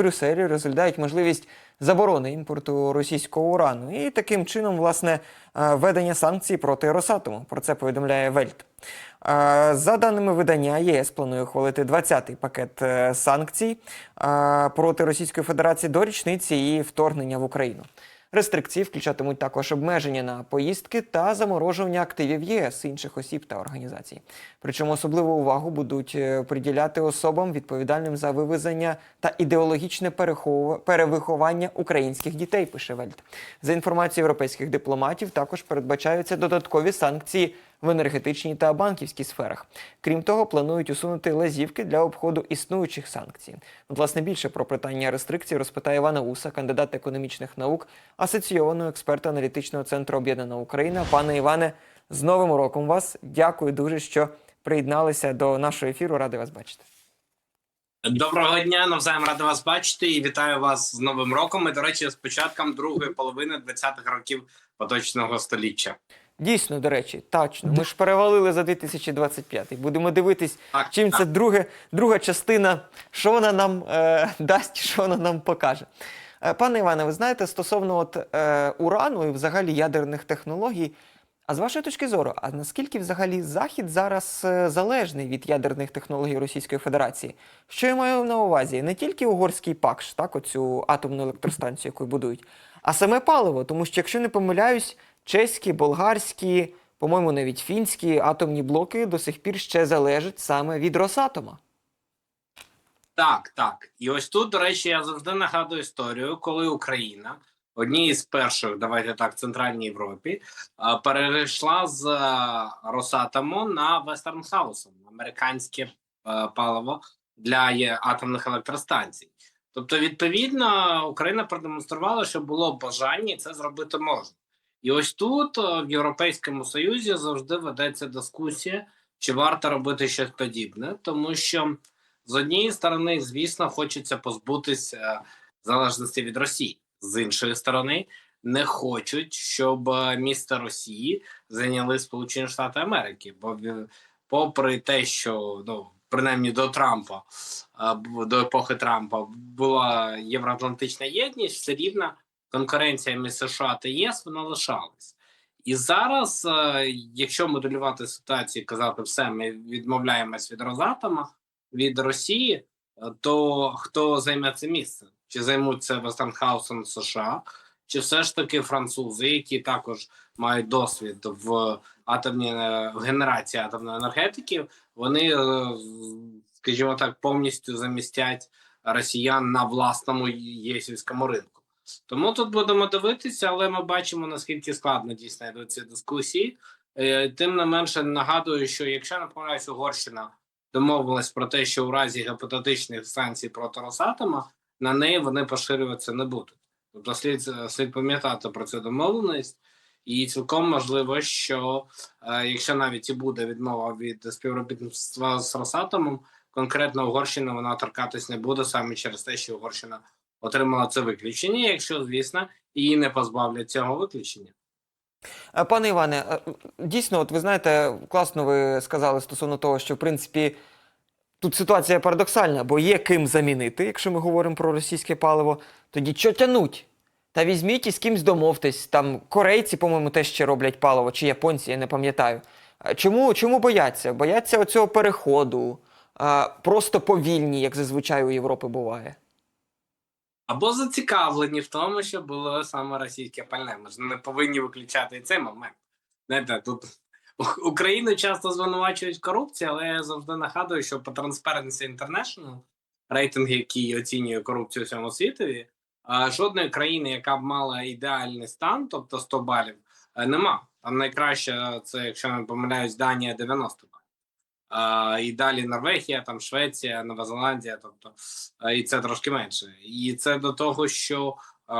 Брюсселі розглядають можливість заборони імпорту російського урану і таким чином, власне, е, введення санкцій проти Росатому. Про це повідомляє Вельт. Е, За даними видання, ЄС планує ухвалити 20-й пакет е, санкцій проти Російської Федерації до річниці її вторгнення в Україну. Рестрикції включатимуть також обмеження на поїздки та заморожування активів ЄС інших осіб та організацій. Причому особливу увагу будуть е, приділяти особам, відповідальним за вивезення та ідеологічне перевиховання українських дітей. Пише Вельт. За інформацією європейських дипломатів, також передбачаються додаткові санкції в енергетичній та банківській сферах. Крім того, планують усунути лазівки для обходу існуючих санкцій. Власне, більше про питання рестрикцій розпитає Івана Уса, кандидат економічних наук, асоційованого експерта аналітичного центру Об'єднана Україна. Пане Іване, з Новим роком вас. Дякую дуже, що приєдналися до нашого ефіру. Радий вас бачити. Доброго дня, навзаєм радий вас бачити і вітаю вас з Новим роком. І, до речі, з початком другої половини 20-х років поточного століття. Дійсно, до речі, точно. Ми ж перевалили за 2025. Будемо дивитись, чим це друге, друга частина, що вона нам е, дасть, що вона нам покаже. Е, пане Іване, ви знаєте, стосовно от, е, урану і взагалі ядерних технологій, а з вашої точки зору, а наскільки взагалі Захід зараз е, залежний від ядерних технологій Російської Федерації? Що я маю на увазі? Не тільки угорський ПАКШ, так, оцю атомну електростанцію, яку будують, а саме паливо. Тому що, якщо не помиляюсь, чеські, болгарські, по-моєму, навіть фінські атомні блоки до сих пір ще залежать саме від Росатома. Так, так. І ось тут, до речі, я завжди нагадую історію, коли Україна, одній з перших, давайте так, Центральній Європі, перейшла з а, Росатому на Вестернхаус, американське е, паливо для атомних електростанцій. Тобто, відповідно, Україна продемонструвала, що було бажання це зробити можна. І ось тут е, в Європейському Союзі завжди ведеться дискусія, чи варто робити щось подібне, тому що з однієї сторони, звісно, хочеться позбутися залежності від Росії. З іншої сторони, не хочуть, щоб е, місто Росії зайняли Сполучені Штати Америки. Бо попри те, що ну принаймні до Трампа, е, до епохи Трампа була євроатлантична єдність, все рівно конкуренція між США та ЄС вона лишалась. І зараз, е, якщо моделювати ситуацію, казати все, ми відмовляємось від Розатома, від Росії, е, то хто займе це місце? Чи займуться Вестернхаусом США, чи все ж таки французи, які також мають досвід в атомній е, в генерації атомної енергетики, вони, скажімо так, повністю замістять росіян на власному єсівському ринку. Тому тут будемо дивитися, але ми бачимо наскільки складно дійсно йдуть ці дискусії. Е, Тим не менше нагадую, що якщо не Угорщина домовилась про те, що у разі гіпотетичних санкцій проти Росатома на неї вони поширюватися не будуть. Тобто слід, слід пам'ятати про цю домовленість, і цілком можливо, що е, якщо навіть і буде відмова від співробітництва з Росатомом, конкретно Угорщина вона торкатись не буде саме через те, що Угорщина отримала це виключення, якщо, звісно, її не позбавлять цього виключення. Е, Пане Іване, е, дійсно, от ви знаєте, класно ви сказали стосовно того, що в принципі тут ситуація парадоксальна, бо є ким замінити, якщо ми говоримо про російське паливо, тоді що тянуть? Та візьміть і з кимсь домовтесь. Там корейці, по-моєму, теж ще роблять паливо, чи японці, я не пам'ятаю. Е, Чому, чому бояться? Бояться оцього переходу, просто повільні, як зазвичай у Європи буває. Або зацікавлені в тому, що було саме російське пальне. Ми ж не повинні виключати і цей момент. Знаєте, тут Україну часто звинувачують в корупції, але я завжди нагадую, що по Transparency International, рейтинг, який оцінює корупцію всьому світові, жодної країни, яка б мала ідеальний стан, тобто 100 балів, е, нема. Там найкраще це, якщо не помиляюсь, Данія 90 балів. І далі Норвегія, там Швеція, Нова Зеландія, тобто і це трошки менше. І це до того, що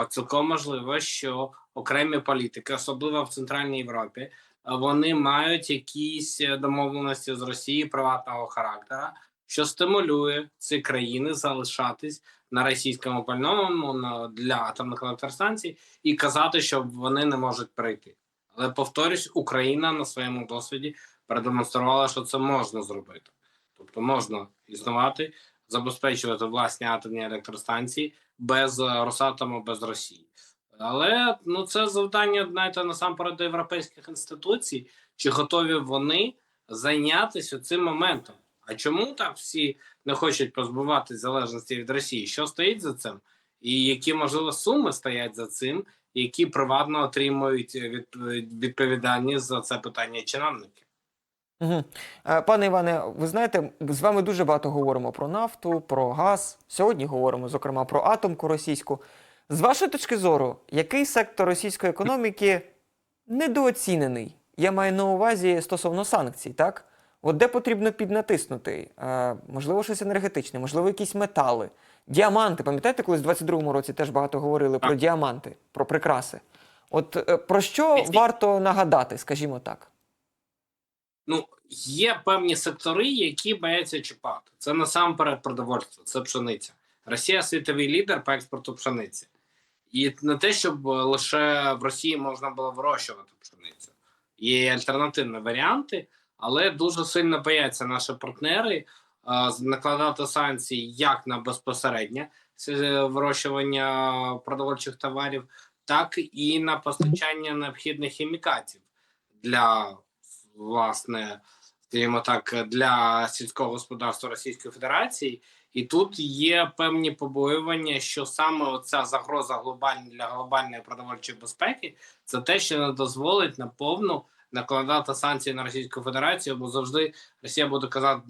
цілком можливо, що окремі політики, особливо в Центральній Європі, вони мають якісь е, домовленості з Росією приватного характера, що стимулює ці країни залишатись на російському пальному на- для атомних електростанцій і казати, що вони не можуть перейти. Але повторюсь, Україна на своєму досвіді продемонструвала, що це можна зробити. Тобто можна існувати забезпечувати власні атомні електростанції без е, Росатому, без Росії. Але ну це завдання знаєте, насамперед до європейських інституцій, чи готові вони зайнятися цим моментом. А чому так всі не хочуть позбуватись залежності від Росії? Що стоїть за цим? І які можливо суми стоять за цим, які приватно отримують від, відповідальність за це питання чиновники? Угу. Пане Іване, ви знаєте, з вами дуже багато говоримо про нафту, про газ. Сьогодні говоримо, зокрема, про атомку російську. З вашої точки зору, який сектор російської економіки недооцінений? Я маю на увазі стосовно санкцій, так? От де потрібно піднатиснути? Е, можливо, щось енергетичне, можливо, якісь метали, діаманти. Пам'ятаєте, колись в 22-му році теж багато говорили про діаманти, про прикраси. От е, про що варто нагадати, скажімо так? Ну, є певні сектори, які бояться чіпати. Це насамперед продовольство, це пшениця. Росія світовий лідер по експорту пшениці. І не те, щоб лише в Росії можна було вирощувати пшеницю. Є альтернативні варіанти, але дуже сильно бояться наші партнери накладати санкції як на безпосереднє вирощування продовольчих товарів, так і на постачання необхідних хімікатів для власне, скажімо так, для сільського господарства Російської Федерації. І тут є певні побоювання, що саме оця загроза глобальна для глобальної продовольчої безпеки це те, що не дозволить наповну накладати санкції на Російську Федерацію, бо завжди Росія буде казати: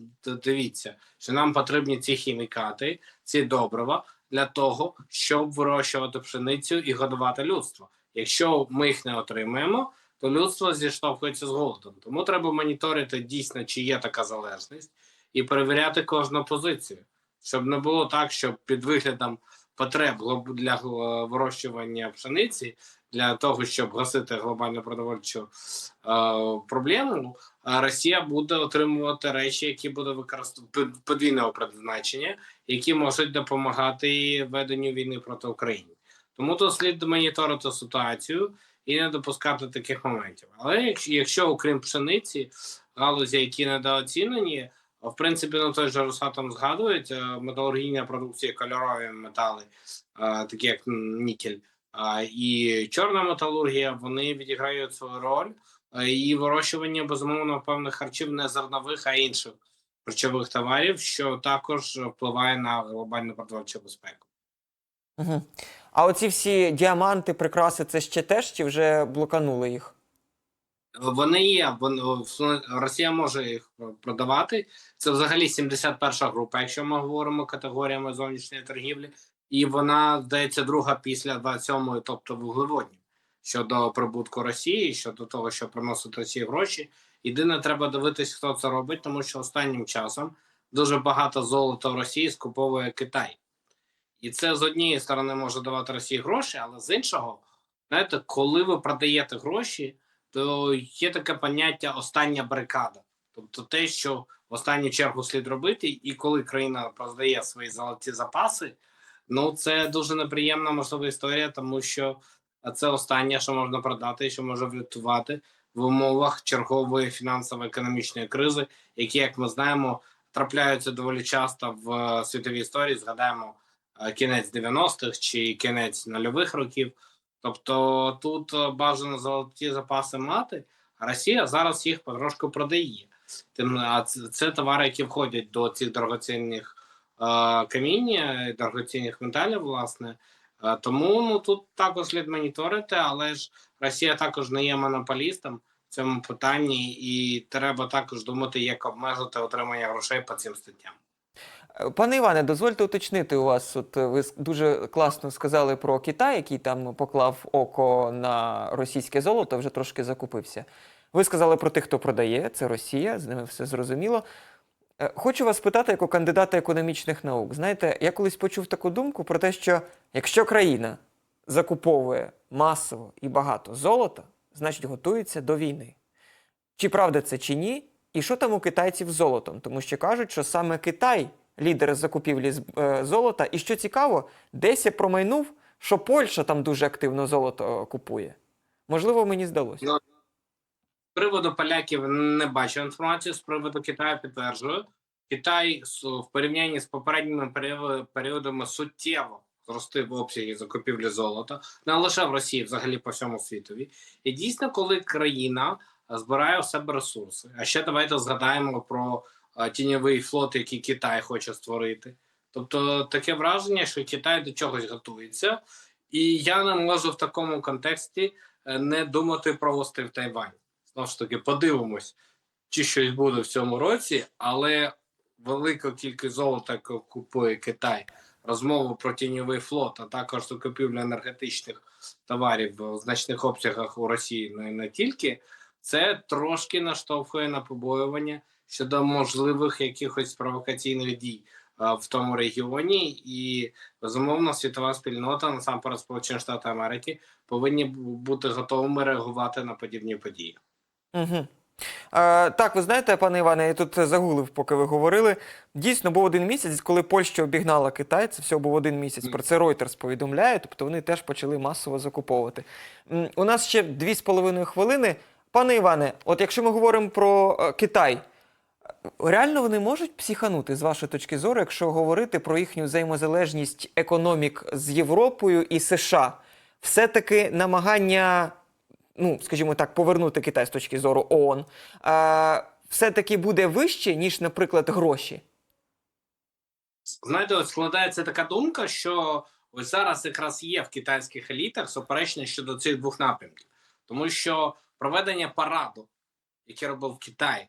дивіться, що нам потрібні ці хімікати, ці добрива для того, щоб вирощувати пшеницю і годувати людство. Якщо ми їх не отримаємо, то людство зіштовхується з голодом. Тому треба моніторити дійсно, чи є така залежність, і перевіряти кожну позицію, щоб не було так, що під виглядом потреб для вирощування пшениці, для того, щоб гасити глобальну продовольчу е, проблему, Росія буде отримувати речі, які будуть використовувати подвійного призначення, які можуть допомагати веденню війни проти України. Тому тут слід моніторити ситуацію і не допускати таких моментів. Але якщо, окрім пшениці, галузі, які недооцінені, в принципі, на той же Росатом згадують металургійна продукція, кольорові метали, такі як нікель, і чорна металургія, вони відіграють свою роль. І вирощування безумовно певних харчів не зернових, а інших харчових товарів, що також впливає на глобальну продовольчу безпеку. Угу. А оці всі діаманти, прикраси, це ще теж чи вже блоканули їх? Вони є, вон- Росія може їх продавати. Це взагалі 71 група, якщо ми говоримо категоріями зовнішньої торгівлі, і вона здається друга після 27-ї, тобто вуглеводні, щодо прибутку Росії, щодо того, що приносить Росії гроші. Єдине, треба дивитись, хто це робить, тому що останнім часом дуже багато золота в Росії скуповує Китай. І це з однієї сторони може давати Росії гроші, але з іншого, знаєте, коли ви продаєте гроші, то є таке поняття остання барикада. Тобто те, що в останню чергу слід робити, і коли країна продає свої золоті запаси, ну це дуже неприємна можлива історія, тому що це останнє, що можна продати, що може врятувати в умовах чергової фінансово-економічної кризи, які, як ми знаємо, трапляються доволі часто в е, світовій історії. Згадаємо кінець 90-х чи кінець нульових років. Тобто тут е, бажано золоті запаси мати, а Росія зараз їх потрошку продає. Тим а це, товари, які входять до цих дорогоцінних е, каміння, дорогоцінних металів, власне. Е, тому ну тут також слід моніторити, але ж Росія також не є монополістом в цьому питанні, і треба також думати, як обмежити отримання грошей по цим статтям. Пане Іване, дозвольте уточнити у вас. От е, ви дуже класно сказали про Китай, який там поклав око на російське золото, вже трошки закупився. Ви сказали про тих, хто продає, це Росія, з ними все зрозуміло. Е, Хочу вас питати, як у кандидата економічних наук. Знаєте, я колись почув таку думку про те, що якщо країна закуповує масово і багато золота, значить готується до війни. Чи правда це чи ні? І що там у китайців з золотом? Тому що кажуть, що саме Китай лідер закупівлі е, золота. І що цікаво, десь я промайнув, що Польща там дуже активно золото е, купує. Можливо, мені здалося. З приводу поляків не бачу інформацію. З приводу Китаю підтверджую, Китай в порівнянні з попередніми періо- періодами суттєво зростив обсяги закупівлі золота, не лише в Росії, взагалі по всьому світові. І дійсно, коли країна збирає у себе ресурси, а ще давайте згадаємо про тіньовий флот, який Китай хоче створити. Тобто таке враження, що Китай до чогось готується, і я не можу в такому контексті е, не думати про острів Тайвань. Знову ж таки, подивимось, чи щось буде в цьому році, але велика кількість золота, купує Китай, розмову про тіньовий флот, а також закупівлю енергетичних товарів в значних обсягах у Росії, і не тільки, це трошки наштовхує на побоювання щодо можливих якихось провокаційних дій в тому регіоні, і безумовно світова спільнота, насамперед Сполучені Штати Америки, повинні бути готовими реагувати на подібні події. Угу. Так, ви знаєте, пане Іване, я тут загулив, поки ви говорили. Дійсно, був один місяць, коли Польща обігнала Китай. Це всього був один місяць. Про це Reuters повідомляє. Тобто вони теж почали масово закуповувати. У нас ще дві з половиною хвилини. Пане Іване, от якщо ми говоримо про е, Китай, реально вони можуть психанути з вашої точки зору, якщо говорити про їхню взаємозалежність економік з Європою і США, все-таки намагання ну, скажімо так, повернути Китай з точки зору ООН, все-таки буде вище, ніж, наприклад, гроші. Знаєте, от складається така думка, що ось зараз якраз є в китайських елітах суперечність щодо цих двох напрямків, тому що проведення параду, який робив Китай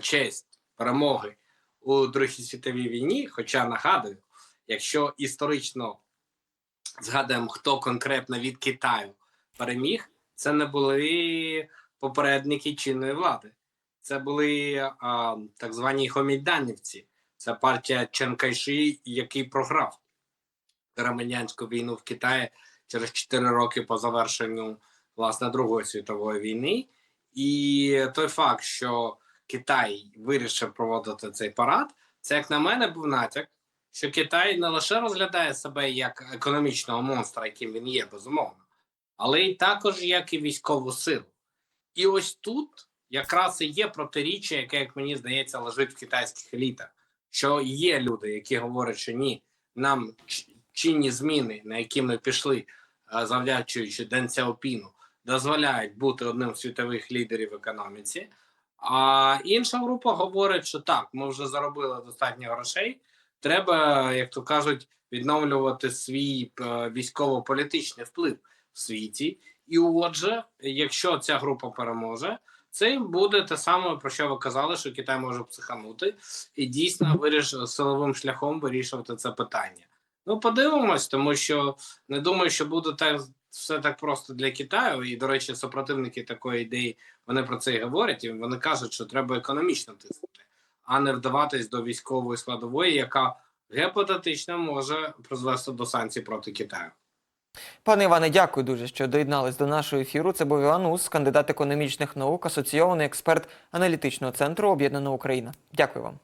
честь перемоги у Другій світовій війні, хоча нагадую, якщо історично згадуємо, хто конкретно від Китаю переміг, це не були попередники чинної влади, це були а, так звані гомільданівці. Це партія Чен Кайші, який програв громадянську війну в Китаї через 4 роки по завершенню власне Другої світової війни. І той факт, що Китай вирішив проводити цей парад, це, як на мене, був натяк, що Китай не лише розглядає себе як економічного монстра, яким він є, безумовно, але й також як і військову силу. І ось тут якраз і є протиріччя, яке, як мені здається, лежить в китайських елітах що є люди, які говорять, що ні, нам чинні зміни, на які ми пішли, е, завдячуючи Ден Сяопіну, дозволяють бути одним з світових лідерів в економіці. А інша група говорить, що так, ми вже заробили достатньо грошей. Треба, як то кажуть, відновлювати свій е, військово-політичний вплив в світі. І отже, якщо ця група переможе, це буде те саме, про що ви казали, що Китай може психанути і дійсно виріш силовим шляхом вирішувати це питання. Ну, подивимось, тому що не думаю, що буде так все так просто для Китаю. І, до речі, супротивники такої ідеї вони про це і говорять. І вони кажуть, що треба економічно тиснути, а не вдаватись до військової складової, яка гепотетично може призвести до санкцій проти Китаю. Пане Іване, дякую дуже, що доєднались до нашого ефіру. Це був Іван Ус, кандидат економічних наук, асоційований експерт аналітичного центру Об'єднана Україна. Дякую вам.